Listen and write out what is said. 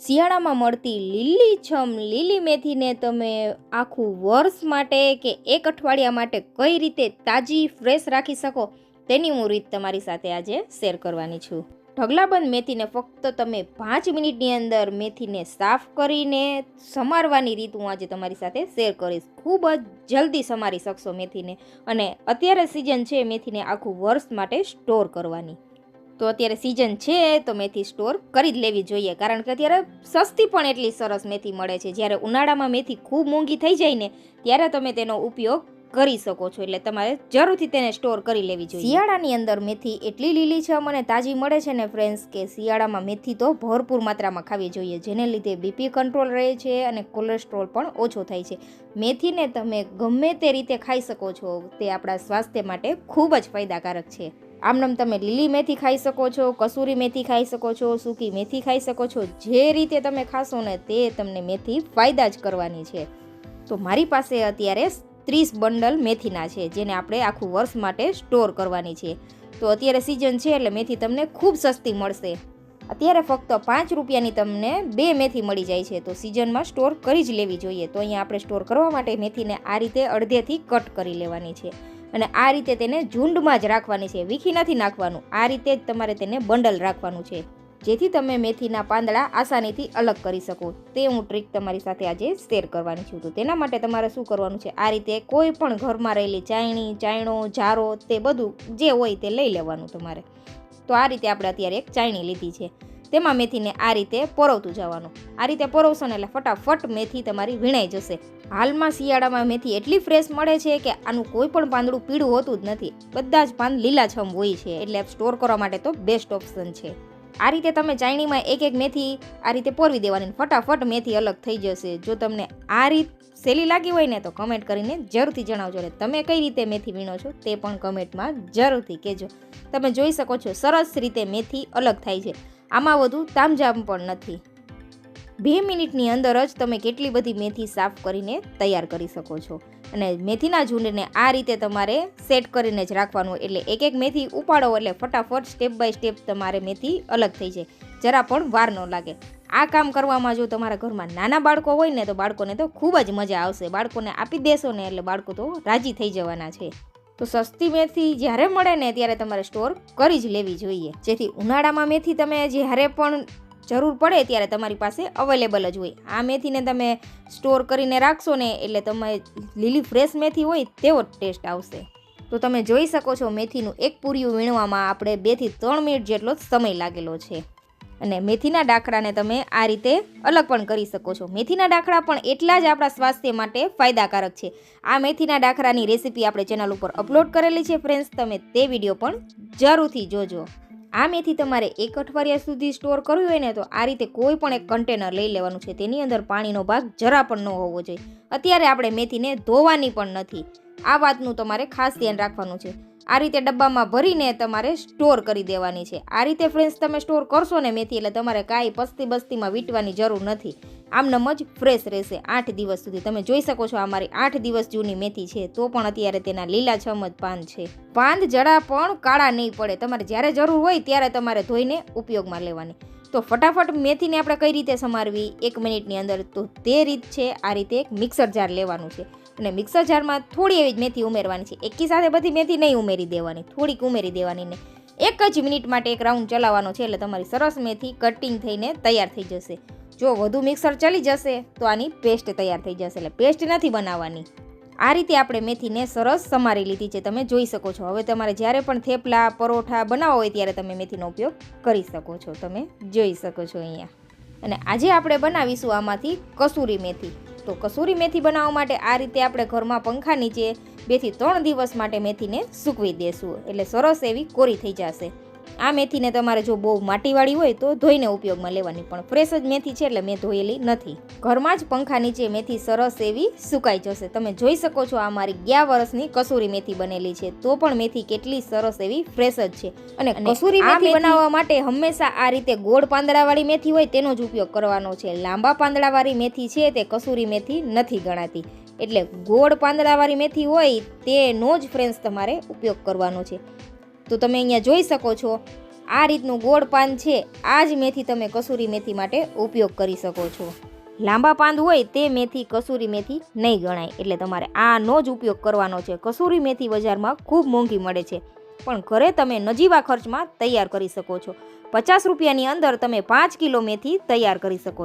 શિયાળામાં મળતી લીલી છમ, લીલી મેથીને તમે આખું વર્ષ માટે કે એક અઠવાડિયા માટે કઈ રીતે તાજી, ફ્રેશ રાખી શકો તેની હું રીત તમારી સાથે આજે શેર કરવાની છું. ઢગલાબંધ મેથીને ફક્ત તમે પાંચ મિનિટની અંદર મેથીને સાફ કરીને સમારવાની રીત હું આજે તમારી સાથે શેર કરીશ. ખૂબ જ જલ્દી સમારી શકશો મેથીને અને અત્યારે સિઝન છે મેથીને આખું વર્ષ માટે સ્ટોર કરવાની. તો અત્યારે સિઝન છે, તો મેથી સ્ટોર કરી જ લેવી જોઈએ. કારણ કે અત્યારે સસ્તી પણ એટલી સરસ મેથી મળે છે. જ્યારે ઉનાળામાં મેથી ખૂબ મોંઘી થઈ જાય ને, ત્યારે તમે તેનો ઉપયોગ કરી શકો છો. એટલે તમારે જરૂરથી તેને સ્ટોર કરી લેવી જોઈએ. શિયાળાની અંદર મેથી એટલી લીલી છે અને તાજી મળે છે ને ફ્રેન્ડ્સ કે શિયાળામાં મેથી તો ભરપૂર માત્રામાં ખાવી જોઈએ, જેને લીધે બીપી કંટ્રોલ રહે છે અને કોલેસ્ટ્રોલ પણ ઓછો થાય છે. મેથીને તમે ગમે તે રીતે ખાઈ શકો છો, તે આપણા સ્વાસ્થ્ય માટે ખૂબ જ ફાયદાકારક છે. આમનામ તમે લીલી મેથી ખાઈ શકો છો, કસૂરી મેથી ખાઈ શકો છો, સૂકી મેથી ખાઈ શકો છો, જે રીતે તમે ખાશો ને તે તમને મેથી ફાયદા જ કરવાની છે. તો મારી પાસે અત્યારે ત્રીસ બંડલ મેથીના છે, જેને આપણે આખું વર્ષ માટે સ્ટોર કરવાની છે. તો અત્યારે સિઝન છે એટલે મેથી તમને ખૂબ સસ્તી મળશે. અત્યારે ફક્ત પાંચ રૂપિયાની તમને બે મેથી મળી જાય છે, તો સિઝનમાં સ્ટોર કરી જ લેવી જોઈએ. તો અહીંયા આપણે સ્ટોર કરવા માટે મેથીને આ રીતે અડધેથી કટ કરી લેવાની છે. અને આ રીતે તેને ઝુંડમાં જ રાખવાની છે. વીખી નથી નાખવાનું. આ રીતે જ તમારે તેને બંડલ રાખવાનું છે. જેથી તમે મેથીના પાંદડા આસાનીથી અલગ કરી શકો. તે હું ટ્રીક તમારી સાથે આજે શેર કરવાની છું. તો તેના માટે તમારે શું કરવાનું છે? આ રીતે કોઈ પણ ઘરમાં રહેલી ચાયણી, ચાયણો, જારો, તે બધું જે હોય તે લઈ લેવાનું તમારે. તો આ રીતે આપણે અત્યારે એક ચાયણી લીધી છે. તેમાં મેથીને આ રીતે પરોવતું જવાનું. આ રીતે પરોવશો ને એટલે ફટાફટ મેથી તમારી વીણાઈ જશે. હાલમાં શિયાળામાં મેથી એટલી ફ્રેશ મળે છે કે આનું કોઈ પણ પાંદડું પીળું હોતું જ નથી. બધા જ પાન લીલાછમ હોય છે, એટલે સ્ટોર કરવા માટે તો બેસ્ટ ઓપ્શન છે. આ રીતે તમે ચાયણીમાં એક એક મેથી આ રીતે પોરવી દેવાની ફટાફટ મેથી અલગ થઈ જશે. જો તમને આ રીત સહેલી લાગી હોય ને તો કમેન્ટ કરીને જરૂરથી જણાવજો ને તમે કઈ રીતે મેથી વીણો છો તે પણ કમેન્ટમાં જરૂરથી કહેજો. તમે જોઈ શકો છો સરસ રીતે મેથી અલગ થાય છે. આમાં વધુ તામઝામ પણ નથી. બે મિનિટની અંદર જ તમે કેટલી બધી મેથી સાફ કરીને તૈયાર કરી શકો છો. અને મેથીના ઝુંડને આ રીતે તમારે સેટ કરીને જ રાખવાનું. એટલે એક એક મેથી ઉપાડો એટલે ફટાફટ સ્ટેપ બાય સ્ટેપ તમારે મેથી અલગ થઈ જાય. જરા પણ વાર ન લાગે. આ કામ કરવામાં જો તમારા ઘરમાં નાના બાળકો હોય ને તો બાળકોને તો ખૂબ જ મજા આવશે. બાળકોને આપી દેશો ને એટલે બાળકો તો રાજી થઈ જવાના છે. તો સસ્તી મેથી જ્યારે મળે ને ત્યારે તમારે સ્ટોર કરી જ લેવી જોઈએ. જેથી ઉનાળામાં મેથી તમે જ્યારે પણ જરૂર પડે ત્યારે તમારી પાસે અવેલેબલ જ હોય. આ મેથીને તમે સ્ટોર કરીને રાખશો ને એટલે તમે લીલી ફ્રેશ મેથી હોય તેવો ટેસ્ટ આવશે. તો તમે જોઈ શકો છો મેથીનું એક પૂરિયું વીણવામાં આપણે બેથી ત્રણ મિનિટ જેટલો સમય લાગેલો છે. અને મેથીના ડાખડાને તમે આ રીતે અલગ પણ કરી શકો છો. મેથીના ડાખડા પણ એટલા જ આપણા સ્વાસ્થ્ય માટે ફાયદાકારક છે. આ મેથીના ડાખડાની રેસીપી આપણે ચેનલ ઉપર અપલોડ કરેલી છે ફ્રેન્ડ્સ, તમે તે વીડિયો પણ જરૂરથી જોજો. આ મેથી તમારે એક અઠવાડિયા સુધી સ્ટોર કરવી હોય ને તો આ રીતે કોઈ પણ એક કન્ટેનર લઈ લેવાનું છે. તેની અંદર પાણીનો ભાગ જરા પણ ન હોવો જોઈએ. અત્યારે આપણે મેથીને ધોવાની પણ નથી. આ વાતનું તમારે ખાસ ધ્યાન રાખવાનું છે. આ રીતે ડબ્બામાં ભરીને તમારે સ્ટોર કરી દેવાની છે. આ રીતે ફ્રેન્ડ્સ તમે સ્ટોર કરશો ને મેથી એટલે તમારે કાંઈ પસ્તી બસ્તીમાં વીંટવાની જરૂર નથી. આમનમ જ ફ્રેશ રહેશે આઠ દિવસ સુધી. તમે જોઈ શકો છો આ મારી આઠ દિવસ જૂની મેથી છે. તો પણ અત્યારે તેના લીલાછમ જ પાન છે. પાન જરા પણ કાળા નહીં પડે. તમારે જ્યારે જરૂર હોય ત્યારે તમારે ધોઈને ઉપયોગમાં લેવાની. તો ફટાફટ મેથીને આપણે કઈ રીતે સમારવી? એક મિનિટની અંદર. તો તે રીત છે આ રીતે એક મિક્સર જાર લેવાનું છે. અને મિક્સર જારમાં થોડી એવી જ મેથી ઉમેરવાની છે. એકી સાથે બધી મેથી નહીં ઉમેરી દેવાની, થોડીક ઉમેરી દેવાની ને એક જ મિનિટ માટે એક રાઉન્ડ ચલાવવાનો છે એટલે તમારી સરસ મેથી કટિંગ થઈને તૈયાર થઈ જશે. જો વધુ મિક્સર ચલી જશે તો આની પેસ્ટ તૈયાર થઈ જશે એટલે પેસ્ટ નથી બનાવવાની. આ રીતે આપણે મેથીને સરસ સમારી લીધી છે. તમે જોઈ શકો છો. હવે તમારે જ્યારે પણ થેપલા, પરોઠા બનાવો હોય ત્યારે તમે મેથીનો ઉપયોગ કરી શકો છો. તમે જોઈ શકો છો અહીંયા. અને આજે આપણે બનાવીશું આમાંથી કસૂરી મેથી. તો કસૂરી મેથી બનાવવા માટે આ રીતે આપણે ઘરમાં પંખા નીચે બેથી ત્રણ દિવસ માટે મેથીને સૂકવી દેશું. એટલે સરસ એવી કોરી થઈ જશે. આ મેથીને તમારે જો બહુ માટીવાળી હોય તો ધોઈને ઉપયોગમાં લેવાની. પણ ફ્રેશ જ મેથી છે એટલે મેં ધોયેલી નથી. ઘરમાં જ પંખા નીચે મેથી સરસ એવી સુકાઈ જશે. તમે જોઈ શકો છો આ મારી ગયા વર્ષની કસૂરી મેથી બનેલી છે. તો પણ મેથી કેટલી સરસ એવી ફ્રેશ જ છે. અને કસૂરી મેથી બનાવવા માટે હંમેશા આ રીતે ગોળ પાંદડાવાળી મેથી હોય તેનો જ ઉપયોગ કરવાનો છે. લાંબા પાંદડાવાળી મેથી છે તે કસૂરી મેથી નથી ગણાતી. એટલે ગોળ પાંદડાવાળી મેથી હોય તેનો જ ફ્રેન્ડ્સ તમારે ઉપયોગ કરવાનો છે. તો તમે અહીંયા જોઈ શકો છો, આ રીતનું ગોળ પાન છે, આ જ મેથી તમે કસૂરી મેથી માટે ઉપયોગ કરી શકો છો. લાંબા પાંદ હોય તે મેથી કસૂરી મેથી નહીં ગણાય, એટલે તમારે આનો જ ઉપયોગ કરવાનો છે. કસૂરી મેથી બજારમાં ખૂબ મોંઘી મળે છે, પણ ઘરે તમે નજીવા ખર્ચમાં તૈયાર કરી શકો છો. પચાસ રૂપિયાની અંદર તમે પાંચ કિલો મેથી તૈયાર કરી શકો